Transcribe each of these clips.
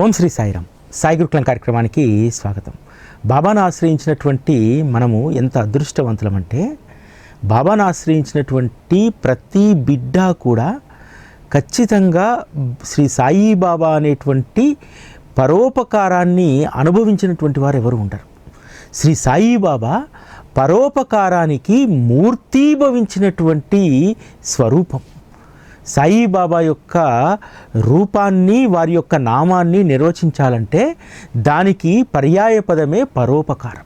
ఓం శ్రీ సాయిరామ్. సాయి గురుకులం కార్యక్రమానికి స్వాగతం. బాబాను ఆశ్రయించినటువంటి మనము ఎంత అదృష్టవంతులమంటే బాబాను ఆశ్రయించినటువంటి ప్రతి బిడ్డ కూడా ఖచ్చితంగా శ్రీ సాయి బాబా అనేటువంటి పరోపకారాన్ని అనుభవించినటువంటి వారు ఎవరు ఉండరు. శ్రీ సాయి బాబా పరోపకారానికి మూర్తీభవించినటువంటి స్వరూపం. సాయిబాబా యొక్క రూపాన్ని వారి యొక్క నామాన్ని నిర్వచించాలంటే దానికి పర్యాయ పదమే పరోపకారం.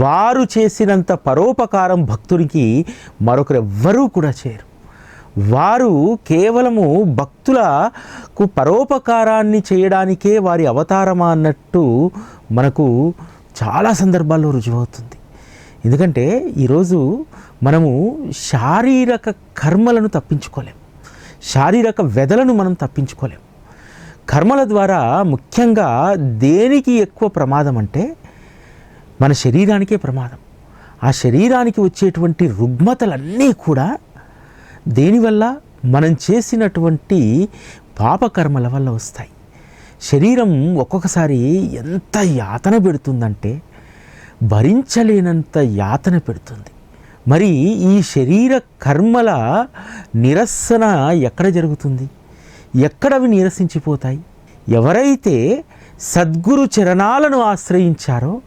వారు చేసినంత పరోపకారం భక్తునికి మరొకరెవ్వరూ కూడా చేయరు. వారు కేవలము భక్తులకు పరోపకారాన్ని చేయడానికే వారి అవతారమా అన్నట్టు మనకు చాలా సందర్భాల్లో రుజువవుతుంది. ఎందుకంటే ఈరోజు మనము శారీరక కర్మలను తప్పించుకోలేం శారీరక వ్యధలను మనం తప్పించుకోలేం. కర్మల ద్వారా ముఖ్యంగా దేనికి ఎక్కువ ప్రమాదం అంటే మన శరీరానికే ప్రమాదం. ఆ శరీరానికి వచ్చేటువంటి రుగ్మతలన్నీ కూడా దేనివల్ల మనం చేసినటువంటి పాపకర్మల వల్ల వస్తాయి. శరీరం ఒక్కొక్కసారి ఎంత యాతన పెడుతుందంటే భరించలేనంత యాతన పెడుతుంది. మరి ఈ శరీర కర్మల నిరసన ఎక్కడ జరుగుతుంది? ఎక్కడ అవి నీరసించిపోతాయి? ఎవరైతే సద్గురు చరణాలను ఆశ్రయించారో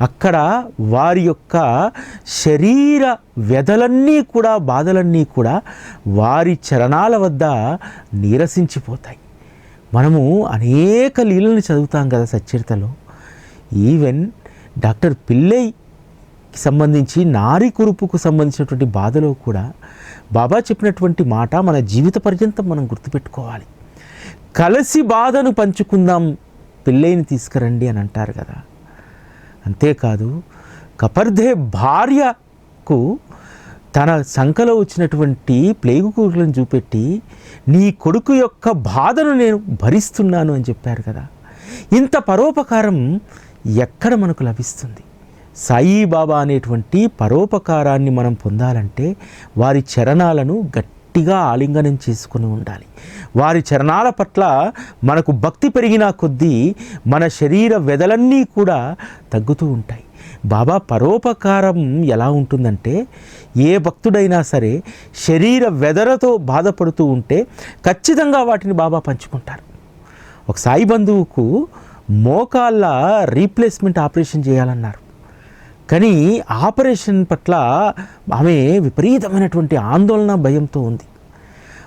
అక్కడ వారి యొక్క శరీర వ్యధలన్నీ కూడా బాధలన్నీ కూడా వారి చరణాల వద్ద నీరసించిపోతాయి. మనము అనేక లీలలు చదువుతాం కదా సచ్చరితలో. ఈవెన్ డాక్టర్ పిల్లై సంబంధించి నారి కురుపుకు సంబంధించినటువంటి బాధలో కూడా బాబా చెప్పినటువంటి మాట మన జీవిత పర్యంతం మనం గుర్తుపెట్టుకోవాలి. కలిసి బాధను పంచుకుందాం పెళ్ళైన తీసుకురండి అని అంటారు కదా. అంతేకాదు కపర్ధే భార్యకు తన సంకలో వచ్చినటువంటి ప్లేగు కూరలను చూపెట్టి నీ కొడుకు యొక్క బాధను నేను భరిస్తున్నాను అని చెప్పారు కదా. ఇంత పరోపకారం ఎక్కడ మనకు లభిస్తుంది? సాయిబాబా అనేటువంటి పరోపకారాన్ని మనం పొందాలంటే వారి చరణాలను గట్టిగా ఆలింగనం చేసుకుని ఉండాలి. వారి చరణాల పట్ల మనకు భక్తి పెరిగిన కొద్దీ మన శరీర వెదలన్నీ కూడా తగ్గుతూ ఉంటాయి. బాబా పరోపకారం ఎలా ఉంటుందంటే ఏ భక్తుడైనా సరే శరీర వెదలతో బాధపడుతూ ఉంటే ఖచ్చితంగా వాటిని బాబా పంచుకుంటారు. ఒక సాయి బంధువుకు మోకాళ్ళ రీప్లేస్మెంట్ ఆపరేషన్ చేయాలన్నారు. కానీ ఆపరేషన్ పట్ల ఆమె విపరీతమైనటువంటి ఆందోళన భయంతో ఉంది.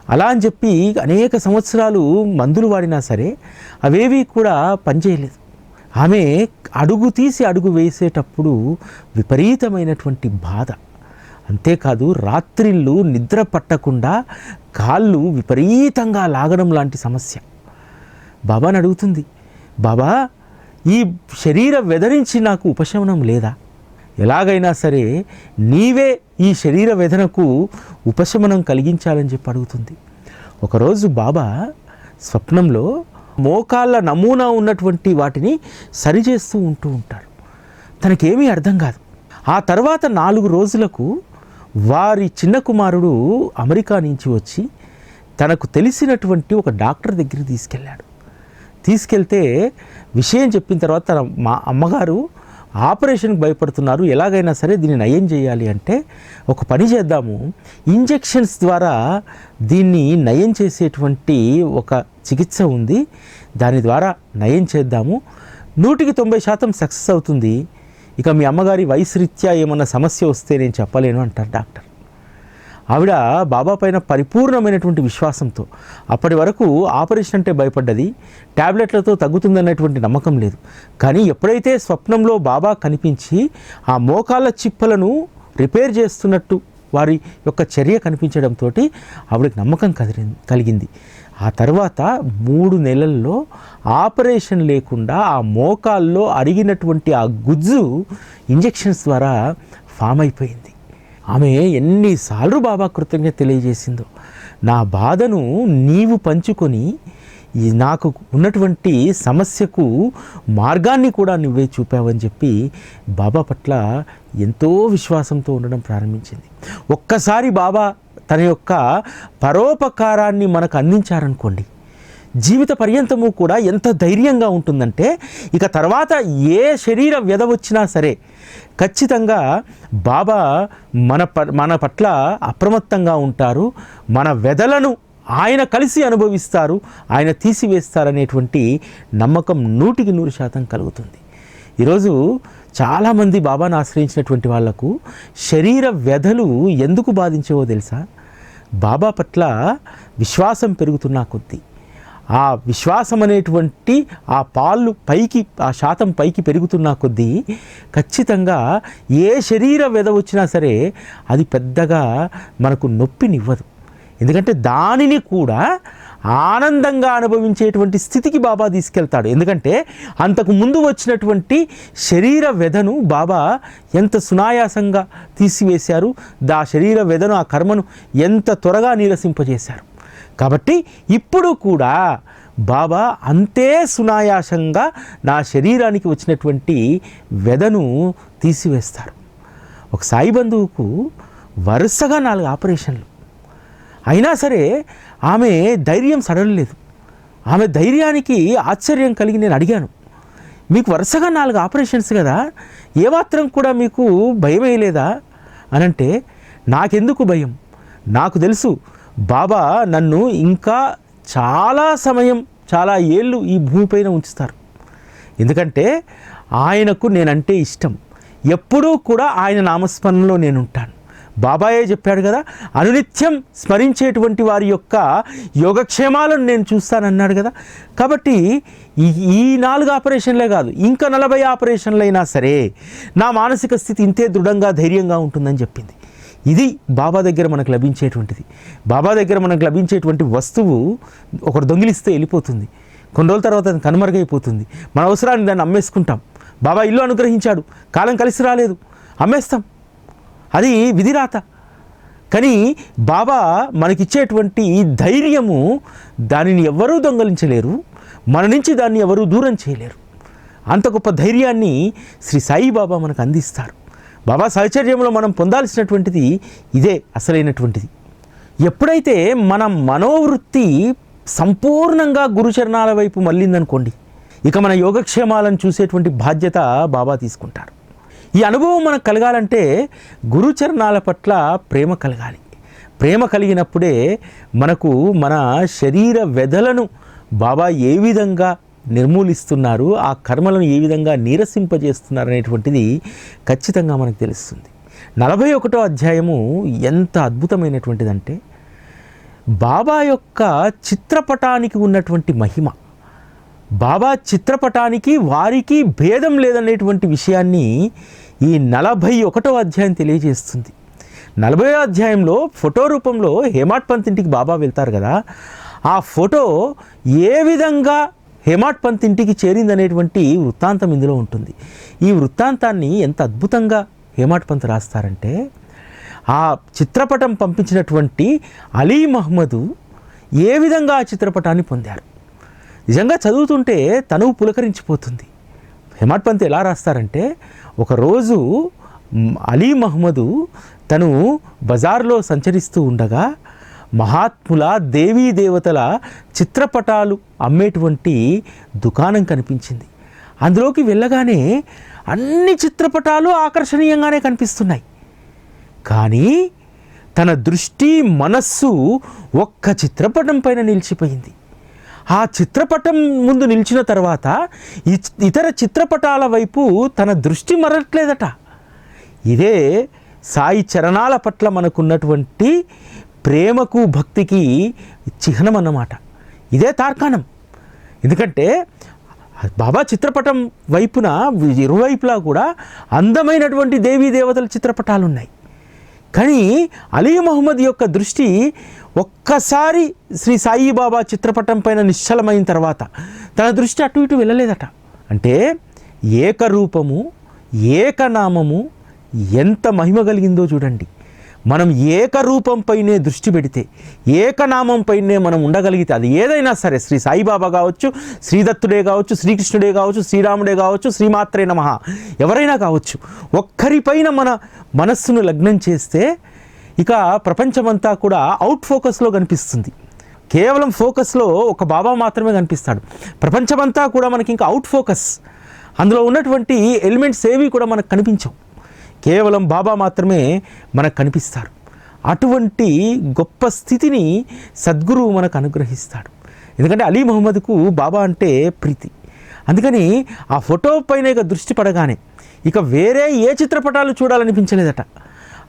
అలా అని చెప్పి అనేక సంవత్సరాలు మందులు వాడినా సరే అవేవి కూడా పనిచేయలేదు. ఆమె అడుగు తీసి అడుగు వేసేటప్పుడు విపరీతమైనటువంటి బాధ. అంతేకాదు రాత్రిళ్ళు నిద్ర పట్టకుండా కాళ్ళు విపరీతంగా లాగడం లాంటి సమస్య. బాబాని అడుగుతుంది బాబా ఈ శరీర వెదరించి నాకు ఉపశమనం లేదా? ఎలాగైనా సరే నీవే ఈ శరీర వేదనకు ఉపశమనం కలిగించాలని చెప్పి అడుగుతుంది. ఒకరోజు బాబా స్వప్నంలో మోకాళ్ళ నమూనా ఉన్నటువంటి వాటిని సరిచేస్తూ ఉంటూ ఉంటారు తనకేమీ అర్థం కాదు. ఆ తర్వాత నాలుగు రోజులకు వారి చిన్న కుమారుడు అమెరికా నుంచి వచ్చి తనకు తెలిసినటువంటి ఒక డాక్టర్ దగ్గరికి తీసుకెళ్ళాడు. తీసుకెళ్తే విషయం చెప్పిన తర్వాత తన మా అమ్మగారు ఆపరేషన్కి భయపడుతున్నారు. ఎలాగైనా సరే దీన్ని నయం చేయాలి అంటే ఒక పని చేద్దాము. ఇంజెక్షన్స్ ద్వారా దీన్ని నయం చేసేటువంటి ఒక చికిత్స ఉంది. దాని ద్వారా నయం చేద్దాము. నూటికి తొంభై శాతం సక్సెస్ అవుతుంది. ఇక మీ అమ్మగారి వయసు రీత్యా ఏమన్నా సమస్య వస్తే నేను చెప్పలేను అంటారు డాక్టర్. ఆవిడ బాబా పైన పరిపూర్ణమైనటువంటి విశ్వాసంతో అప్పటి వరకు ఆపరేషన్ అంటే భయపడ్డది ట్యాబ్లెట్లతో తగ్గుతుందన్నటువంటి నమ్మకం లేదు. కానీ ఎప్పుడైతే స్వప్నంలో బాబా కనిపించి ఆ మోకాళ్ళ చిప్పలను రిపేర్ చేస్తున్నట్టు వారి యొక్క చర్య కనిపించడంతో ఆవిడకి నమ్మకం కదిరి కలిగింది. ఆ తర్వాత మూడు నెలల్లో ఆపరేషన్ లేకుండా ఆ మోకాల్లో అరిగినటువంటి ఆ గుజ్జు ఇంజెక్షన్స్ ద్వారా ఫామ్ అయిపోయింది. ఆమె ఎన్నిసార్లు బాబా కృతజ్ఞత తెలియజేసిందో. నా బాధను నీవు పంచుకొని నాకు ఉన్నటువంటి సమస్యకు మార్గాన్ని కూడా నువ్వే చూపావని చెప్పి బాబా పట్ల ఎంతో విశ్వాసంతో ఉండడం ప్రారంభించింది. ఒక్కసారి బాబా తన యొక్క పరోపకారాన్ని మనకు అందించారనుకోండి. జీవిత పర్యంతము కూడా ఎంత ధైర్యంగా ఉంటుందంటే ఇక తర్వాత ఏ శరీర వ్యధ వచ్చినా సరే ఖచ్చితంగా బాబా మన ప మన పట్ల అప్రమత్తంగా ఉంటారు. మన వ్యధలను ఆయన కలిసి అనుభవిస్తారు. ఆయన తీసివేస్తారనేటువంటి నమ్మకం నూటికి నూరు శాతం కలుగుతుంది. ఈరోజు చాలామంది బాబాను ఆశ్రయించినటువంటి వాళ్ళకు శరీర వ్యధలు ఎందుకు బాధించేవో తెలుసా? బాబా పట్ల విశ్వాసం పెరుగుతున్న కొద్దీ. ఆ విశ్వాసం అనేటువంటి ఆ పాలు పైకి ఆ శాతం పైకి పెరుగుతున్న కొద్దీ ఖచ్చితంగా ఏ శరీర వ్యధ వచ్చినా సరే అది పెద్దగా మనకు నొప్పినివ్వదు. ఎందుకంటే దానిని కూడా ఆనందంగా అనుభవించేటువంటి స్థితికి బాబా తీసుకెళ్తాడు. ఎందుకంటే అంతకు ముందు వచ్చినటువంటి శరీర వ్యధను బాబా ఎంత సునాయాసంగా తీసివేశారు దా శరీర వ్యధను ఆ కర్మను ఎంత త్వరగా నీరసింపజేశారు. కాబట్టి ఇప్పుడు కూడా బాబా అంతే సునాయాసంగా నా శరీరానికి వచ్చినటువంటి వెదను తీసివేస్తారు. ఒక సాయి బంధువుకు వరుసగా నాలుగు ఆపరేషన్లు. అయినా సరే ఆమె ధైర్యం సడలలేదు. ఆమె ధైర్యానికి ఆశ్చర్యం కలిగి నేను అడిగాను. మీకు వరుసగా నాలుగు ఆపరేషన్స్ కదా ఏమాత్రం కూడా మీకు భయం వేయలేదా అని అంటే నాకెందుకు భయం? నాకు తెలుసు బాబా నన్ను ఇంకా చాలా సమయం చాలా ఏళ్ళు ఈ భూమిపైన ఉంచుతారు. ఎందుకంటే ఆయనకు నేనంటే ఇష్టం. ఎప్పుడూ కూడా ఆయన నామస్మరణలో నేను ఉంటాను బాబాయే చెప్పాడు కదా అనునిత్యం స్మరించేటువంటి వారి యొక్క యోగక్షేమాలను నేను చూస్తానన్నాడు కదా. కాబట్టి ఈ ఈ నాలుగు ఆపరేషన్లే కాదు ఇంకా నలభై ఆపరేషన్లైనా సరే నా మానసిక స్థితి ఇంతే దృఢంగా ధైర్యంగా ఉంటుందని చెప్పింది. ఇది బాబా దగ్గర మనకు లభించేటువంటిది. బాబా దగ్గర మనకు లభించేటువంటి వస్తువు ఒకరు దొంగిలిస్తే వెళ్ళిపోతుంది. కొన్ని రోజుల తర్వాత అది కనుమరుగైపోతుంది. మన అవసరాన్ని దాన్ని అమ్మేసుకుంటాం. బాబా ఇల్లు అనుగ్రహించాడు. కాలం కలిసి రాలేదు. అమ్మేస్తాం. అది విధిరాత. కానీ బాబా మనకిచ్చేటువంటి ఈ ధైర్యము దానిని ఎవరూ దొంగలించలేరు. మన నుంచి దాన్ని ఎవరూ దూరం చేయలేరు. అంత గొప్ప ధైర్యాన్ని శ్రీ సాయిబాబా మనకు అందిస్తారు. బాబా సహచర్యంలో మనం పొందాల్సినటువంటిది ఇదే అసలైనటువంటిది. ఎప్పుడైతే మన మనోవృత్తి సంపూర్ణంగా గురుచరణాల వైపు మళ్ళిందనుకోండి ఇక మన యోగక్షేమాలను చూసేటువంటి బాధ్యత బాబా తీసుకుంటారు. ఈ అనుభవం మనకు కలగాలంటే గురుచరణాల పట్ల ప్రేమ కలగాలి. ప్రేమ కలిగినప్పుడే మనకు మన శరీర వెధలను బాబా ఏ విధంగా నిర్మూలిస్తున్నారు ఆ కర్మలను ఏ విధంగా నీరసింపజేస్తున్నారు అనేటువంటిది ఖచ్చితంగా మనకు తెలుస్తుంది. నలభై ఒకటో అధ్యాయము ఎంత అద్భుతమైనటువంటిదంటే బాబా యొక్క చిత్రపటానికి ఉన్నటువంటి మహిమ బాబా చిత్రపటానికి వారికి భేదం లేదనేటువంటి విషయాన్ని ఈ నలభై ఒకటో అధ్యాయం తెలియజేస్తుంది. నలభై అధ్యాయంలో ఫోటో రూపంలో హేమాట్ పంత్ ఇంటికి బాబా వెళ్తారు కదా ఆ ఫోటో ఏ విధంగా హేమాట్ పంత్ ఇంటికి చేరిందనేటువంటి వృత్తాంతం ఇందులో ఉంటుంది. ఈ వృత్తాంతాన్ని ఎంత అద్భుతంగా హేమాట్ పంత్ రాస్తారంటే ఆ చిత్రపటం పంపించినటువంటి అలీ మహమ్మదు ఏ విధంగా ఆ చిత్రపటాన్ని పొందారు? నిజంగా చదువుతుంటే తనువు పులకరించిపోతుంది. హేమాట్ పంత్ ఎలా రాస్తారంటే ఒకరోజు అలీ మహమ్మదు తను బజార్లో సంచరిస్తూ ఉండగా మహాత్ముల దేవీ దేవతల చిత్రపటాలు అమ్మేటువంటి దుకాణం కనిపించింది. అందులోకి వెళ్ళగానే అన్ని చిత్రపటాలు ఆకర్షణీయంగానే కనిపిస్తున్నాయి. కానీ తన దృష్టి మనస్సు ఒక్క చిత్రపటం పైన నిలిచిపోయింది. ఆ చిత్రపటం ముందు నిలిచిన తర్వాత ఇ- ఇతర చిత్రపటాల వైపు తన దృష్టి మరట్లేదట. ఇదే సాయి చరణాల పట్ల మనకున్నటువంటి ప్రేమకు భక్తికి చిహ్నం అన్నమాట. ఇదే తార్కాణం. ఎందుకంటే బాబా చిత్రపటం వైపున ఇరువైపులా కూడా అందమైనటువంటి దేవీ దేవతల చిత్రపటాలు ఉన్నాయి కానీ అలీ మహమ్మద్ యొక్క దృష్టి ఒక్కసారి శ్రీ సాయిబాబా చిత్రపటం పైన నిశ్చలమైన తర్వాత తన దృష్టి అటు ఇటు వెళ్ళలేదట. అంటే ఏకరూపము ఏకనామము ఎంత మహిమ కలిగిందో చూడండి. మనం ఏకరూపంపైనే దృష్టి పెడితే ఏకనామంపైనే మనం ఉండగలిగితే అది ఏదైనా సరే శ్రీ సాయిబాబా కావచ్చు శ్రీదత్తుడే కావచ్చు శ్రీకృష్ణుడే కావచ్చు శ్రీరాముడే కావచ్చు శ్రీమాత్రే నమ. ఎవరైనా కావచ్చు ఒక్కరిపైన మన మనస్సును లగ్నం చేస్తే ఇక ప్రపంచమంతా కూడా అవుట్ ఫోకస్లో కనిపిస్తుంది. కేవలం ఫోకస్లో ఒక బాబా మాత్రమే కనిపిస్తాడు. ప్రపంచమంతా కూడా మనకి ఇంకా అవుట్ ఫోకస్. అందులో ఉన్నటువంటి ఎలిమెంట్స్ ఏవి కూడా మనకు కనిపించవు. కేవలం బాబా మాత్రమే మనకు కనిపిస్తారు. అటువంటి గొప్ప స్థితిని సద్గురువు మనకు అనుగ్రహిస్తాడు. ఎందుకంటే అలీ మహమ్మద్కు బాబా అంటే ప్రీతి. అందుకని ఆ ఫోటో పైన ఇక దృష్టి పడగానే ఇక వేరే ఏ చిత్రపటాలు చూడాలనిపించలేదట.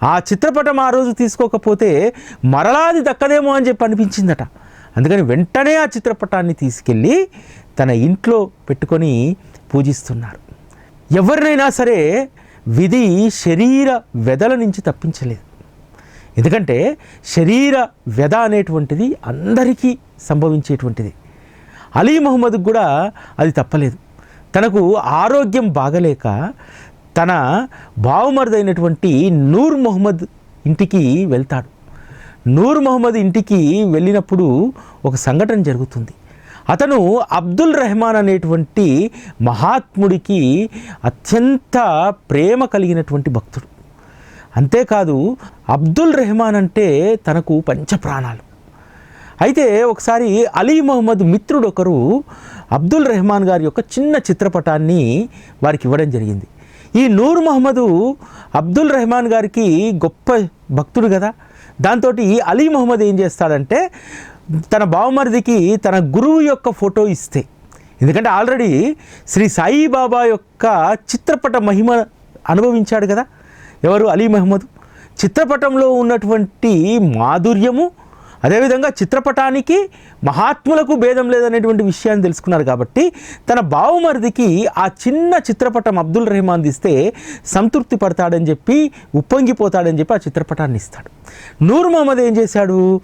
ఆ చిత్రపటం ఆ రోజు తీసుకోకపోతే మరలాది దక్కదేమో అని చెప్పి అనిపించిందట. అందుకని వెంటనే ఆ చిత్రపటాన్ని తీసుకెళ్ళి తన ఇంట్లో పెట్టుకొని పూజిస్తున్నారు. ఎవరినైనా సరే విధి శరీర వెదల నుంచి తప్పించలేదు. ఎందుకంటే శరీర వ్యధ అనేటువంటిది అందరికీ సంభవించేటువంటిది. అలీ మహమ్మద్కి కూడా అది తప్పలేదు. తనకు ఆరోగ్యం బాగలేక తన బావుమరుదైనటువంటి నూర్ మొహమ్మద్ ఇంటికి వెళ్తాడు. నూర్ మొహమ్మద్ ఇంటికి వెళ్ళినప్పుడు ఒక సంఘటన జరుగుతుంది. అతను అబ్దుల్ రెహమాన్ అనేటువంటి మహాత్ముడికి అత్యంత ప్రేమ కలిగినటువంటి భక్తుడు. అంతేకాదు అబ్దుల్ రెహమాన్ అంటే తనకు పంచప్రాణాలు. అయితే ఒకసారి అలీ మహమ్మద్ మిత్రుడు ఒకరు అబ్దుల్ రెహమాన్ గారి యొక్క చిన్న చిత్రపటాన్ని వారికి ఇవ్వడం జరిగింది. ఈ నూర్ మహమ్మదు అబ్దుల్ రెహమాన్ గారికి గొప్ప భక్తుడు కదా. దాంతో అలీ మహమ్మద్ ఏం చేస్తాడంటే తన బావమరిదికి తన గురువు యొక్క ఫోటో ఇస్తే. ఎందుకంటే ఆల్రెడీ శ్రీ సాయిబాబా యొక్క చిత్రపట మహిమ అనుభవించాడు కదా. ఎవరు? అలీ మహమ్మద్. చిత్రపటంలో ఉన్నటువంటి మాధుర్యము అదేవిధంగా చిత్రపటానికి మహాత్ములకు భేదం లేదనేటువంటి విషయాన్ని తెలుసుకున్నారు కాబట్టి తన బావుమరిదికి ఆ చిన్న చిత్రపటం అబ్దుల్ రెహమాన్ ఇస్తే సంతృప్తి పడతాడని చెప్పి ఉప్పొంగిపోతాడని చెప్పి ఆ చిత్రపటాన్ని ఇస్తాడు. నూర్ మహమ్మద్ ఏం చేశాడు?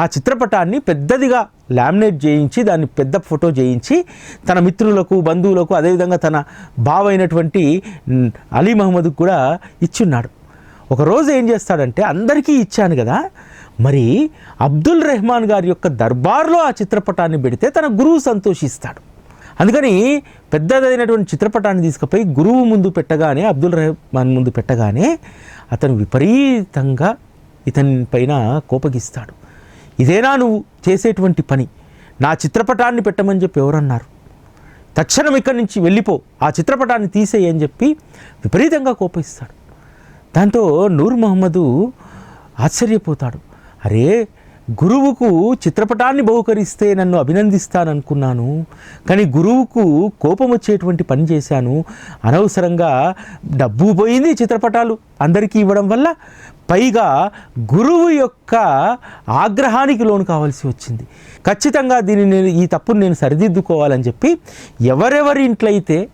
ఆ చిత్రపటాన్ని పెద్దదిగా లామినేట్ చేయించి దాన్ని పెద్ద ఫోటో చేయించి తన మిత్రులకు బంధువులకు అదేవిధంగా తన బావ అయినటువంటి అలీ మహమ్మద్కు కూడా ఇచ్చున్నాడు. ఒకరోజు ఏం చేస్తాడంటే అందరికీ ఇచ్చాను కదా మరి అబ్దుల్ రెహమాన్ గారి యొక్క దర్బార్లో ఆ చిత్రపటాన్ని పెడితే తన గురువు సంతోషిస్తాడు. అందుకని పెద్దదైనటువంటి చిత్రపటాన్ని తీసుకుపోయి గురువు ముందు పెట్టగానే అబ్దుల్ రెహమాన్ ముందు పెట్టగానే అతను విపరీతంగా ఇతని పైన కోపగిస్తాడు. ఇదేనా నువ్వు చేసేటువంటి పని? నా చిత్రపటాన్ని పెట్టమని చెప్పి ఎవరన్నారు? తక్షణం ఇక్కడి నుంచి వెళ్ళిపో ఆ చిత్రపటాన్ని తీసేయి అని చెప్పి విపరీతంగా కోపిస్తాడు దాంతో నూర్ మహమ్మదు ఆశ్చర్యపోతాడు. అరే గురువుకు చిత్రపటాన్ని బహుకరిస్తే నన్ను అభినందిస్తాననుకున్నాను. కానీ గురువుకు కోపం వచ్చేటువంటి పని చేశాను. అనవసరంగా డబ్బు పోయింది చిత్రపటాలు అందరికీ ఇవ్వడం వల్ల పైగా గురువు యొక్క ఆగ్రహానికి లోను కావాల్సి వచ్చింది. ఖచ్చితంగా దీన్ని నేను ఈ తప్పును నేను సరిదిద్దుకోవాలని చెప్పి ఎవరెవరి ఇంట్లో అయితే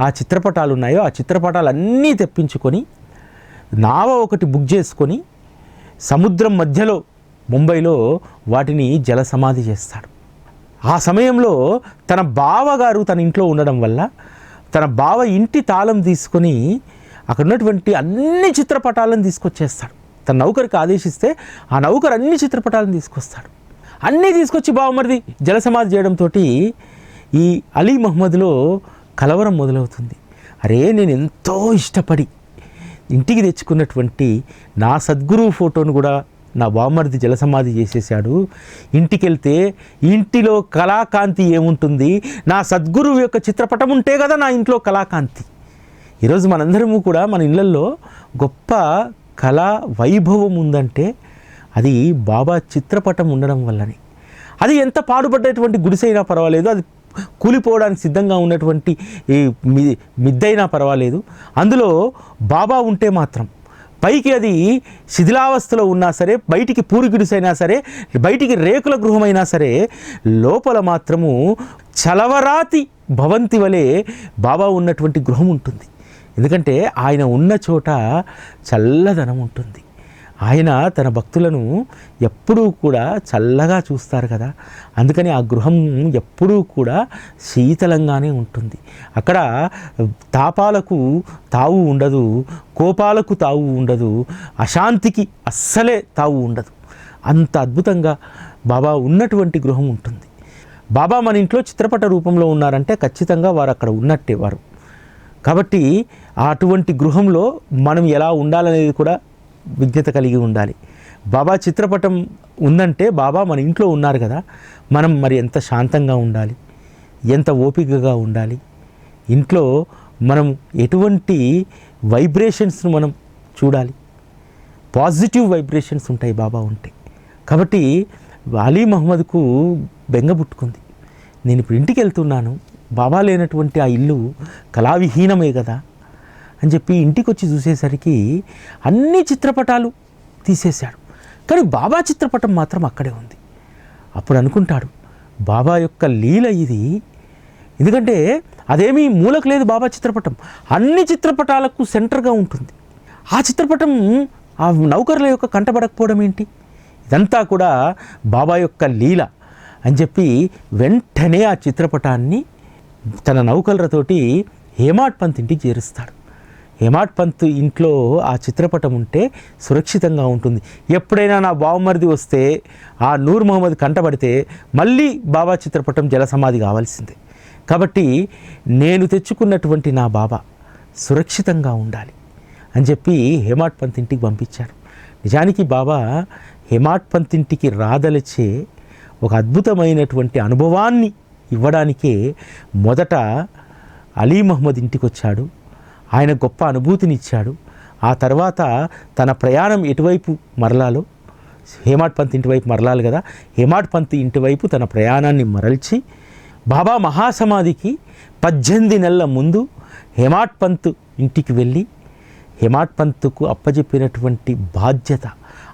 ఆ చిత్రపటాలు ఉన్నాయో ఆ చిత్రపటాలు అన్నీ తెప్పించుకొని నావ ఒకటి బుక్ చేసుకొని సముద్రం మధ్యలో ముంబైలో వాటిని జల సమాధి చేస్తాడు. ఆ సమయంలో తన బావగారు తన ఇంట్లో ఉండడం వల్ల తన బావ ఇంటి తాళం తీసుకొని అక్కడ ఉన్నటువంటి అన్ని చిత్రపటాలను తీసుకొచ్చేస్తాడు. తన నౌకరికి ఆదేశిస్తే ఆ నౌకరు అన్ని చిత్రపటాలను తీసుకొస్తాడు. అన్నీ తీసుకొచ్చి బావమరిది జలసమాధి చేయడంతో ఈ అలీ మహమ్మద్లో కలవరం మొదలవుతుంది. అరే నేను ఎంతో ఇష్టపడి ఇంటికి తెచ్చుకున్నటువంటి నా సద్గురువు ఫోటోను కూడా నా బామ్మర్ది జలసమాధి చేసేసాడు ఇంటికి వెళ్తే ఇంటిలో కళాకాంతి ఏముంటుంది? నా సద్గురువు యొక్క చిత్రపటం ఉంటే కదా నా ఇంట్లో కళాకాంతి. ఈరోజు మనందరము కూడా మన ఇళ్ళల్లో గొప్ప కళా వైభవం ఉందంటే అది బాబా చిత్రపటం ఉండడం వల్లనే. అది ఎంత పాడుపడ్డటువంటి గుడిసైనా పర్వాలేదు అది కూలిపోవడానికి సిద్ధంగా ఉన్నటువంటి ఈ మిద్దైనా పర్వాలేదు. అందులో బాబా ఉంటే మాత్రం పైకి అది శిథిలావస్థలో ఉన్నా సరే బయటికి పూరిగుడిసైనా సరే బయటికి రేకుల గృహమైనా సరే లోపల మాత్రము చలవరాతి భవంతి వలె బాబా ఉన్నటువంటి గృహం ఉంటుంది ఎందుకంటే ఆయన ఉన్న చోట చల్లదనం ఉంటుంది ఆయన తన భక్తులను ఎప్పుడూ కూడా చల్లగా చూస్తారు కదా. అందుకని ఆ గృహం ఎప్పుడూ కూడా శీతలంగానే ఉంటుంది. అక్కడ తాపాలకు తావు ఉండదు కోపాలకు తావు ఉండదు అశాంతికి అస్సలే తావు ఉండదు. అంత అద్భుతంగా బాబా ఉన్నటువంటి గృహం ఉంటుంది. బాబా మన ఇంట్లో చిత్రపట రూపంలో ఉన్నారంటే ఖచ్చితంగా వారు అక్కడ ఉన్నట్టే వారు. కాబట్టి అటువంటి గృహంలో మనం ఎలా ఉండాలనేది కూడా విజ్ఞత కలిగి ఉండాలి. బాబా చిత్రపటం ఉందంటే బాబా మన ఇంట్లో ఉన్నారు కదా మనం మరి ఎంత శాంతంగా ఉండాలి? ఎంత ఓపికగా ఉండాలి? ఇంట్లో మనం ఎటువంటి వైబ్రేషన్స్ను మనం చూడాలి? పాజిటివ్ వైబ్రేషన్స్ ఉంటాయి బాబా ఉంటే. కాబట్టి అలీ మహమ్మద్కు బెంగ పుట్టుకుంది. నేను ఇప్పుడు ఇంటికి వెళ్తున్నాను. బాబా లేనటువంటి ఆ ఇల్లు కళావిహీనమే కదా. అని చెప్పి ఇంటికి వచ్చి చూసేసరికి అన్ని చిత్రపటాలు తీసేశాడు. కానీ బాబా చిత్రపటం మాత్రం అక్కడే ఉంది. అప్పుడు అనుకుంటాడు బాబా యొక్క లీల ఇది. ఎందుకంటే అదేమీ మూలకు లేదు బాబా చిత్రపటం. అన్ని చిత్రపటాలకు సెంటర్గా ఉంటుంది. ఆ చిత్రపటం ఆ నౌకర్ల యొక్క కంటపడకపోవడం ఏంటి? ఇదంతా కూడా బాబా యొక్క లీల అని చెప్పి వెంటనే ఆ చిత్రపటాన్ని తన నౌకర్లతోటి హేమాడ్ పంత్ ఇంటికి చేరుస్తాడు. హేమాడ్ పంత్ ఇంట్లో ఆ చిత్రపటం ఉంటే సురక్షితంగా ఉంటుంది. ఎప్పుడైనా నా బావమరిది వస్తే ఆ నూర్ మొహమ్మద్ కంటపడితే మళ్ళీ బాబా చిత్రపటం జలసమాధి కావాల్సిందే. కాబట్టి నేను తెచ్చుకున్నటువంటి నా బాబా సురక్షితంగా ఉండాలి అని చెప్పి హేమాట్ పంత్ ఇంటికి పంపించారు నిజానికి బాబా హేమాట్ పంత్ ఇంటికి రాదలిచే ఒక అద్భుతమైనటువంటి అనుభవాన్ని ఇవ్వడానికే మొదట అలీ మహమ్మద్ ఇంటికి వచ్చాడు ఆయన గొప్ప అనుభూతినిచ్చాడు. ఆ తర్వాత తన ప్రయాణం ఎటువైపు మరలాలో? హేమాడ్ పంత్ ఇంటి వైపు మరలాలి కదా? హేమాడ్ పంత్ ఇంటి వైపు తన ప్రయాణాన్ని మరల్చి బాబా మహాసమాధికి పద్దెనిమిది నెలల ముందు హేమాడ్ పంత్ ఇంటికి వెళ్ళి హేమాడ్ పంత్కు అప్పజెప్పినటువంటి బాధ్యత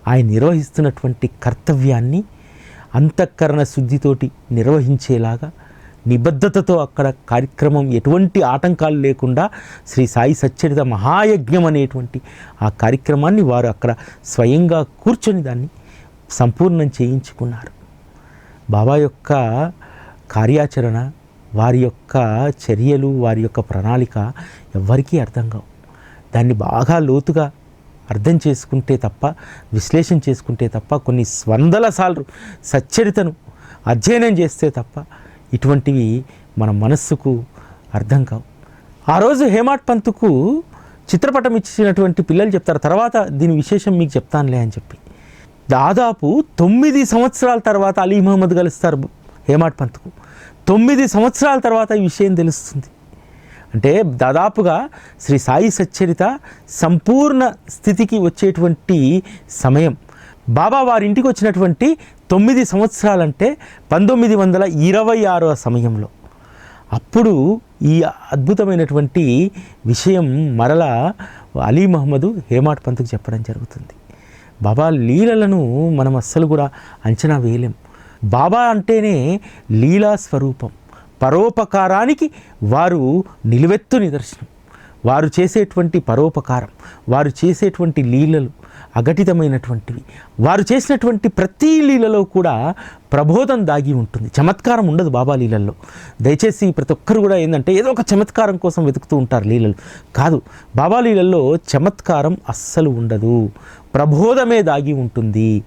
ఆయన నిర్వహిస్తున్నటువంటి కర్తవ్యాన్ని అంతఃకరణ శుద్ధితోటి నిర్వహించేలాగా నిబద్ధతతో అక్కడ కార్యక్రమం ఎటువంటి ఆటంకాలు లేకుండా శ్రీ సాయి సచ్చరిత మహాయజ్ఞం అనేటువంటి ఆ కార్యక్రమాన్ని వారు అక్కడ స్వయంగా కూర్చొని దాన్ని సంపూర్ణం చేయించుకున్నారు. బాబా యొక్క కార్యాచరణ వారి యొక్క చర్యలు వారి యొక్క ప్రణాళిక ఎవ్వరికీ అర్థం కావు. దాన్ని బాగా లోతుగా అర్థం చేసుకుంటే తప్ప విశ్లేషణ చేసుకుంటే తప్ప కొన్ని వందల సార్లు సచ్చరితను అధ్యయనం చేస్తే తప్ప ఇటువంటివి మన మనస్సుకు అర్థం కావు. ఆ రోజు హేమాట్ పంత్కు చిత్రపటం ఇచ్చినటువంటి పిల్లలు చెప్తారు తర్వాత దీని విశేషం మీకు చెప్తానులే అని చెప్పి. దాదాపు తొమ్మిది సంవత్సరాల తర్వాత అలీ మహమ్మద్ కలుస్తారు హేమాట్ పంత్కు. తొమ్మిది సంవత్సరాల తర్వాత ఈ విషయం తెలుస్తుంది. అంటే దాదాపుగా శ్రీ సాయి సచ్చరిత సంపూర్ణ స్థితికి వచ్చేటువంటి సమయం. బాబా వారి ఇంటికి వచ్చినటువంటి తొమ్మిది సంవత్సరాలంటే పంతొమ్మిది వందల ఇరవై ఆరవ సమయంలో. అప్పుడు ఈ అద్భుతమైనటువంటి విషయం మరలా అలీ మహమ్మద్ హేమాట్ పంత్కు చెప్పడం జరుగుతుంది. బాబా లీలలను మనం అస్సలు కూడా అంచనా వేయలేం. బాబా అంటేనే లీలా స్వరూపం. పరోపకారానికి వారు నిలువెత్తు నిదర్శనం. వారు చేసేటువంటి పరోపకారం వారు చేసేటువంటి లీలలు అఘటితమైనటువంటివి వారు చేసినటువంటి ప్రతి లీలలో కూడా ప్రబోధం దాగి ఉంటుంది. చమత్కారం ఉండదు బాబా లీలల్లో. దయచేసి ప్రతి ఒక్కరు కూడా ఏంటంటే ఏదో ఒక చమత్కారం కోసం వెతుకుతూ ఉంటారు లీలలు. కాదు బాబా లీలల్లో చమత్కారం అస్సలు ఉండదు. ప్రబోధమే దాగి ఉంటుంది.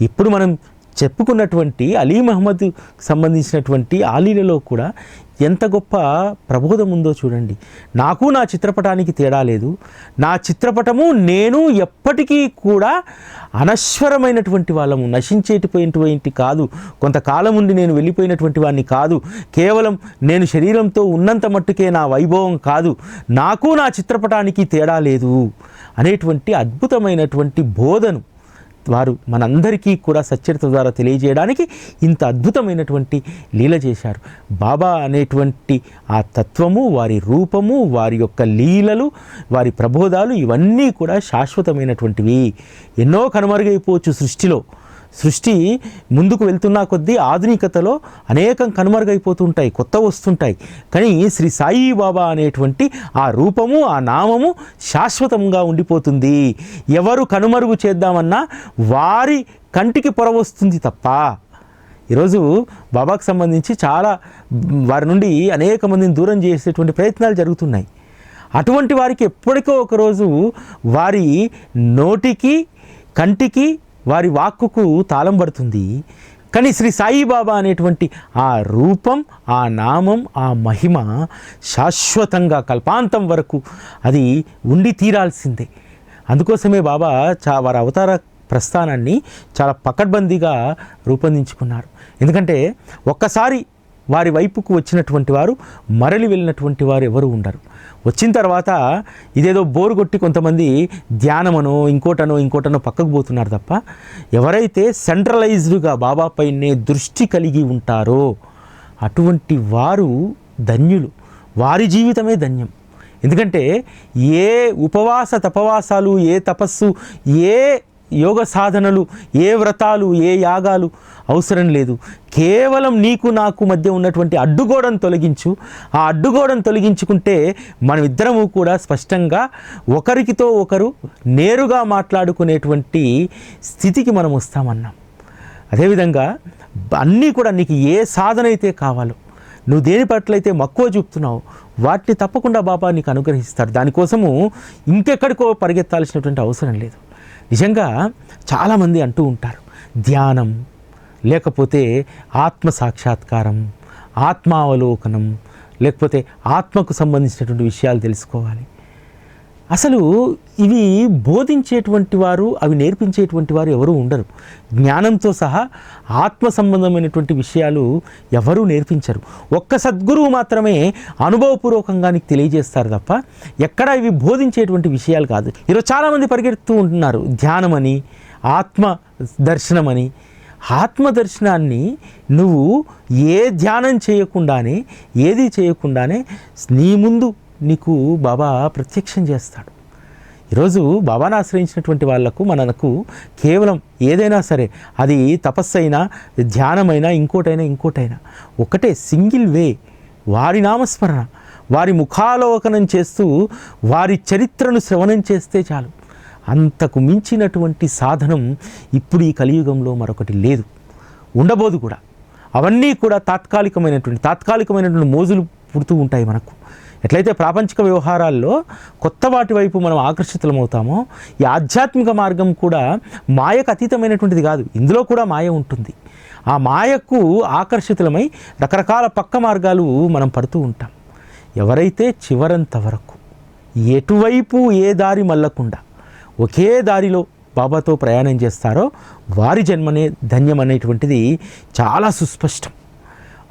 ఇప్పుడు మనం చెప్పుకున్నటువంటి అలీ మహమ్మద్ సంబంధించినటువంటి ఆలీలలో కూడా ఎంత గొప్ప ప్రబోధం ఉందో చూడండి. నాకు నా చిత్రపటానికి తేడా లేదు. నా చిత్రపటము నేను ఎప్పటికీ కూడా అనశ్వరమైనటువంటి వాళ్ళము నశించేటిపోయినటువంటి కాదు. కొంతకాలం ఉండి నేను వెళ్ళిపోయినటువంటి వాడిని కాదు. కేవలం నేను శరీరంతో ఉన్నంత మట్టుకే నా వైభవం కాదు. నాకు నా చిత్రపటానికి తేడా లేదు అనేటువంటి అద్భుతమైనటువంటి బోధను వారు మనందరికీ కూడా సచ్చరిత ద్వారా తెలియజేయడానికి ఇంత అద్భుతమైనటువంటి లీల చేశారు. బాబా అనేటువంటి ఆ తత్వము వారి రూపము వారి యొక్క లీలలు వారి ప్రబోధాలు ఇవన్నీ కూడా శాశ్వతమైనటువంటివి. ఎన్నో కనుమరుగైపోవచ్చు సృష్టిలో. సృష్టి ముందుకు వెళ్తున్న కొద్దీ ఆధునికతలో అనేకం కనుమరుగైపోతుంటాయి కొత్త వస్తుంటాయి. కానీ శ్రీ సాయి బాబా అనేటువంటి ఆ రూపము ఆ నామము శాశ్వతంగా ఉండిపోతుంది. ఎవరు కనుమరుగు చేద్దామన్నా వారి కంటికి పొర వస్తుంది తప్ప. ఈరోజు బాబాకు సంబంధించి చాలా వారి నుండి అనేక మందిని దూరం చేసేటువంటి ప్రయత్నాలు జరుగుతున్నాయి. అటువంటి వారికి ఎప్పటికో ఒకరోజు వారి నోటికి కంటికి వారి వాక్కుకు తాళం పడుతుంది. కానీ శ్రీ సాయిబాబా అనేటువంటి ఆ రూపం ఆ నామం ఆ మహిమ శాశ్వతంగా కల్పాంతం వరకు అది ఉండి తీరాల్సిందే. అందుకోసమే బాబా చా వారి అవతార ప్రస్థానాన్ని చాలా పకడ్బందీగా రూపొందించుకున్నారు. ఎందుకంటే ఒక్కసారి వారి వైపుకు వచ్చినటువంటి వారు మరలి వెళ్ళినటువంటి వారు ఎవరు ఉండరు. వచ్చిన తర్వాత ఇదేదో బోరు కొట్టి కొంతమంది ధ్యానమనో ఇంకోటనో ఇంకోటనో పక్కకు పోతున్నారు తప్ప ఎవరైతే సెంట్రలైజ్డ్గా బాబా పైనే దృష్టి కలిగి ఉంటారో అటువంటి వారు ధన్యులు. వారి జీవితమే ధన్యం. ఎందుకంటే ఏ ఉపవాస తపవాసాలు ఏ తపస్సు ఏ యోగ సాధనలు ఏ వ్రతాలు ఏ యాగాలు అవసరం లేదు. కేవలం నీకు నాకు మధ్య ఉన్నటువంటి అడ్డుగోడను తొలగించు. ఆ అడ్డుగోడను తొలగించుకుంటే మనమిద్దరము కూడా స్పష్టంగా ఒకరికితో ఒకరు నేరుగా మాట్లాడుకునేటువంటి స్థితికి మనం వస్తామన్నాం. అదేవిధంగా అన్నీ కూడా నీకు ఏ సాధన అయితే కావాలో నువ్వు దేని పట్ల అయితే మక్కువ చూపుతున్నావు వాటిని తప్పకుండా బాబా నీకు అనుగ్రహిస్తాడు దానికోసము ఇంకెక్కడికో పరిగెత్తాల్సినటువంటి అవసరం లేదు. నిజంగా చాలామంది అంటూ ఉంటారు ధ్యానం లేకపోతే ఆత్మ సాక్షాత్కారం ఆత్మావలోకనం లేకపోతే ఆత్మకు సంబంధించినటువంటి విషయాలు తెలుసుకోవాలి. అసలు ఇవి బోధించేటువంటి వారు అవి నేర్పించేటువంటి వారు ఎవరు ఉండరు. జ్ఞానంతో సహా ఆత్మ సంబంధమైనటువంటి విషయాలు ఎవరూ నేర్పించరు. ఒక్క సద్గురువు మాత్రమే అనుభవపూర్వకంగా నీకు తెలియజేస్తారు తప్ప ఎక్కడ ఇవి బోధించేటువంటి విషయాలు కాదు. ఈరోజు చాలామంది పరిగెడుతూ ఉంటున్నారు. ధ్యానమని ఆత్మ దర్శనమని. ఆత్మ దర్శనాన్ని నువ్వు ఏ ధ్యానం చేయకుండానే ఏది చేయకుండానే నీ ముందు నీకు బాబా ప్రత్యక్షం చేస్తాడు. ఈరోజు బాబాను ఆశ్రయించినటువంటి వాళ్ళకు మనకు కేవలం ఏదైనా సరే అది తపస్సు అయినా ధ్యానమైనా ఇంకోటైనా ఇంకోటైనా. ఒకటే సింగిల్ వే వారి నామస్మరణ. వారి ముఖాలోకనం చేస్తూ వారి చరిత్రను శ్రవణం చేస్తే చాలు. అంతకు మించినటువంటి సాధనం ఇప్పుడు ఈ కలియుగంలో మరొకటి లేదు. ఉండబోదు కూడా. అవన్నీ కూడా తాత్కాలికమైనటువంటి తాత్కాలికమైనటువంటి మోజులు పుడుతూ ఉంటాయి మనకు. ఎట్లయితే ప్రాపంచిక వ్యవహారాల్లో కొత్త వాటి వైపు మనం ఆకర్షితులమవుతామో ఈ ఆధ్యాత్మిక మార్గం కూడా మాయకు అతీతమైనటువంటిది కాదు. ఇందులో కూడా మాయ ఉంటుంది. ఆ మాయకు ఆకర్షితులమై రకరకాల పక్క మార్గాలు మనం పడుతూ ఉంటాం. ఎవరైతే చివరంత వరకు ఎటువైపు ఏ దారి మల్లకుండా ఒకే దారిలో బాబాతో ప్రయాణం చేస్తారో వారి జన్మనే ధన్యం అనేటువంటిది చాలా సుస్పష్టం.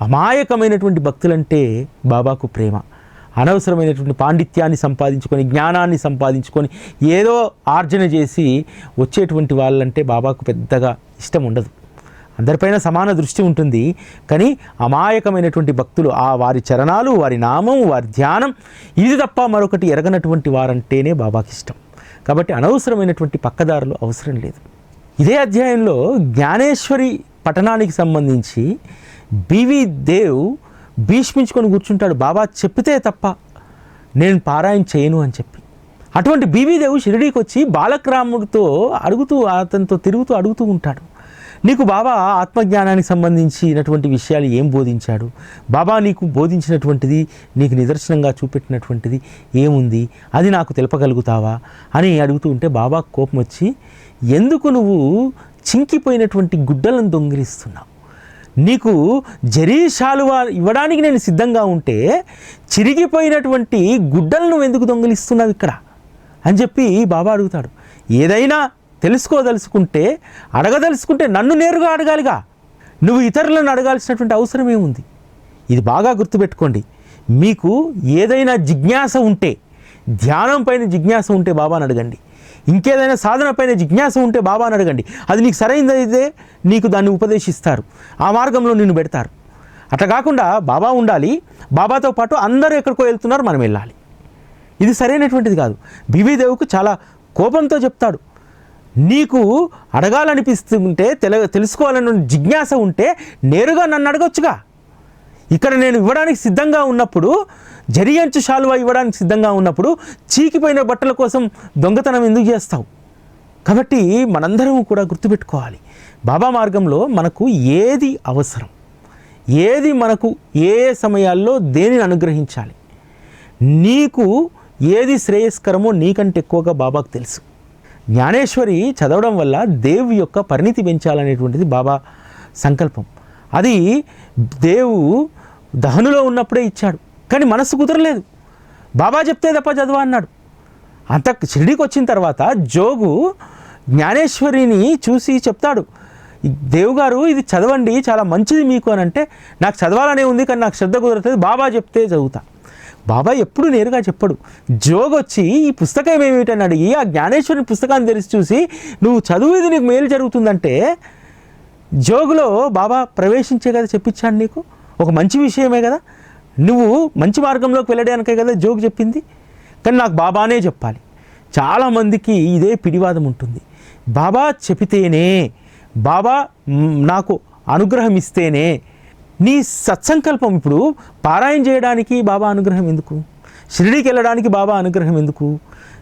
అమాయకమైనటువంటి భక్తులంటే బాబాకు ప్రేమ. అనవసరమైనటువంటి పాండిత్యాన్ని సంపాదించుకొని జ్ఞానాన్ని సంపాదించుకొని ఏదో ఆర్జన చేసి వచ్చేటువంటి వాళ్ళంటే బాబాకు పెద్దగా ఇష్టం ఉండదు. అందరిపైన సమాన దృష్టి ఉంటుంది. కానీ అమాయకమైనటువంటి భక్తులు ఆ వారి చరణాలు వారి నామం వారి ధ్యానం ఇది తప్ప మరొకటి ఎరగనటువంటి వారంటేనే బాబాకి ఇష్టం. కాబట్టి అనవసరమైనటువంటి పక్కదారులు అవసరం లేదు. ఇదే అధ్యాయంలో జ్ఞానేశ్వరి పఠనానికి సంబంధించి బివి దేవ్ భీష్మించుకొని కూర్చుంటాడు. బాబా చెప్పితే తప్ప నేను పారాయణ చేయను అని చెప్పి. అటువంటి బీవీదేవు షిరిడీకి వచ్చి బాలక్రాముడితో అడుగుతూ అతనితో తిరుగుతూ అడుగుతూ ఉంటాడు. నీకు బాబా ఆత్మజ్ఞానానికి సంబంధించినటువంటి విషయాలు ఏం బోధించాడు? బాబా నీకు బోధించినటువంటిది నీకు నిదర్శనంగా చూపెట్టినటువంటిది ఏముంది? అది నాకు తెలపగలుగుతావా? అని అడుగుతూ ఉంటే బాబా కోపం వచ్చి ఎందుకు నువ్వు చింకిపోయినటువంటి గుడ్డలను దొంగిలిస్తున్నావు? నీకు జరీ శాలువా ఇవ్వడానికి నేను సిద్ధంగా ఉంటే చిరిగిపోయినటువంటి గుడ్డలను నువ్వు ఎందుకు దొంగిలిస్తున్నావు ఇక్కడ? అని చెప్పి బాబా అడుగుతాడు. ఏదైనా తెలుసుకోదలుచుకుంటే అడగదలుచుకుంటే నన్ను నేరుగా అడగాలిగా. నువ్వు ఇతరులను అడగాల్సినటువంటి అవసరం ఏముంది? ఇది బాగా గుర్తుపెట్టుకోండి. మీకు ఏదైనా జిజ్ఞాస ఉంటే ధ్యానం పైన జిజ్ఞాస ఉంటే బాబాని అడగండి. ఇంకేదైనా సాధనపైన జిజ్ఞాస ఉంటే బాబాని అడగండి. అది నీకు సరైనదైతే నీకు దాన్ని ఉపదేశిస్తారు. ఆ మార్గంలో నిన్ను పెడతారు. అట్లా కాకుండా బాబా ఉండాలి. బాబాతో పాటు అందరూ ఎక్కడికో వెళ్తున్నారు మనం వెళ్ళాలి. ఇది సరైనటువంటిది కాదు. బివిదేవుకు చాలా కోపంతో చెప్తాడు. నీకు అడగాలనిపిస్తుంటే తెల తెలుసుకోవాలని జిజ్ఞాస ఉంటే నేరుగా నన్ను అడగొచ్చుగా. ఇక్కడ నేను ఇవ్వడానికి సిద్ధంగా ఉన్నప్పుడు జరియంచు శాలువా ఇవ్వడానికి సిద్ధంగా ఉన్నప్పుడు చీకిపోయిన బట్టల కోసం దొంగతనం ఎందుకు చేస్తావు? కాబట్టి మనందరం కూడా గుర్తుపెట్టుకోవాలి. బాబా మార్గంలో మనకు ఏది అవసరం? ఏది మనకు ఏ ఏ సమయాల్లో దేనిని అనుగ్రహించాలి? నీకు ఏది శ్రేయస్కరమో నీకంటే ఎక్కువగా బాబాకు తెలుసు. జ్ఞానేశ్వరి చదవడం వల్ల దేవు యొక్క పరిణితి పెంచాలనేటువంటిది బాబా సంకల్పం. అది దేవు దహనులో ఉన్నప్పుడే ఇచ్చాడు. కానీ మనస్సు కుదరలేదు. బాబా చెప్తే తప్ప చదువు అన్నాడు. అంత షిరిడీకి వచ్చిన తర్వాత జోగు జ్ఞానేశ్వరిని చూసి చెప్తాడు. దేవుగారు ఇది చదవండి చాలా మంచిది మీకు అని అంటే నాకు చదవాలనే ఉంది కానీ నాకు శ్రద్ధ కుదరతుంది బాబా చెప్తే చదువుతా బాబా ఎప్పుడు నేరుగా చెప్పడు. జోగొచ్చి వచ్చి ఈ పుస్తకం ఏమిటని అడిగి ఆ జ్ఞానేశ్వరుని పుస్తకాన్ని తెరిచి చూసి నువ్వు చదువు ఇది నీకు మేలు జరుగుతుందంటే జోగులో బాబా ప్రవేశించే కదా చెప్పించాను నీకు. ఒక మంచి విషయమే కదా? నువ్వు మంచి మార్గంలోకి వెళ్ళడానికే కదా జోక్ చెప్పింది? కానీ నాకు బాబానే చెప్పాలి. చాలామందికి ఇదే పిడివాదం ఉంటుంది. బాబా చెబితేనే బాబా నాకు అనుగ్రహం ఇస్తేనే నీ సత్సంకల్పం ఇప్పుడు పారాయణ చేయడానికి బాబా అనుగ్రహం ఎందుకు? షిరిడీకి వెళ్ళడానికి బాబా అనుగ్రహం ఎందుకు?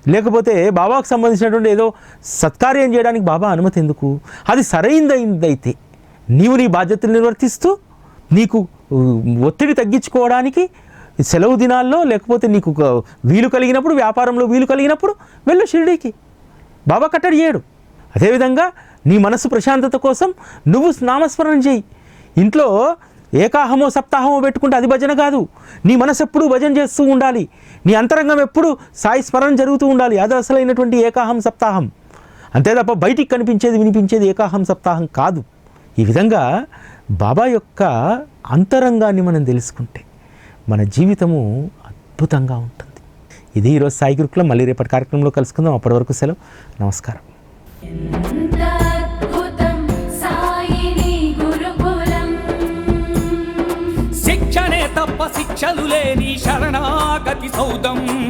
లేకపోతే బాబాకు సంబంధించినటువంటి ఏదో సత్కార్యం చేయడానికి బాబా అనుమతి ఎందుకు? అది సరైందైందైతే నీవు నీ బాధ్యతలు నిర్వర్తిస్తూ నీకు ఒత్తిడి తగ్గించుకోవడానికి సెలవు దినాల్లో లేకపోతే నీకు వీలు కలిగినప్పుడు వ్యాపారంలో వీలు కలిగినప్పుడు వెళ్ళు షిరిడీకి. బాబా కట్టడి చేయడు. అదేవిధంగా నీ మనసు ప్రశాంతత కోసం నువ్వు నామస్మరణ చేయి. ఇంట్లో ఏకాహమో సప్తాహమో పెట్టుకుంటే అది భజన కాదు. నీ మనసు ఎప్పుడూ భజన చేస్తూ ఉండాలి. నీ అంతరంగం ఎప్పుడు సాయి స్మరణ జరుగుతూ ఉండాలి. అది అసలైనటువంటి ఏకాహం సప్తాహం. అంతే తప్ప బయటికి కనిపించేది వినిపించేది ఏకాహం సప్తాహం కాదు. ఈ విధంగా బాబా యొక్క అంతరంగాన్ని మనం తెలుసుకుంటే మన జీవితము అద్భుతంగా ఉంటుంది. ఇది ఈరోజు సాయి గురుకులం. మళ్ళీ రేపటి కార్యక్రమంలో కలుసుకుందాం. అప్పటి వరకు సెలవు. నమస్కారం. శిక్షణే తప్ప శిక్షలు లేని శరణాగతి సౌదం.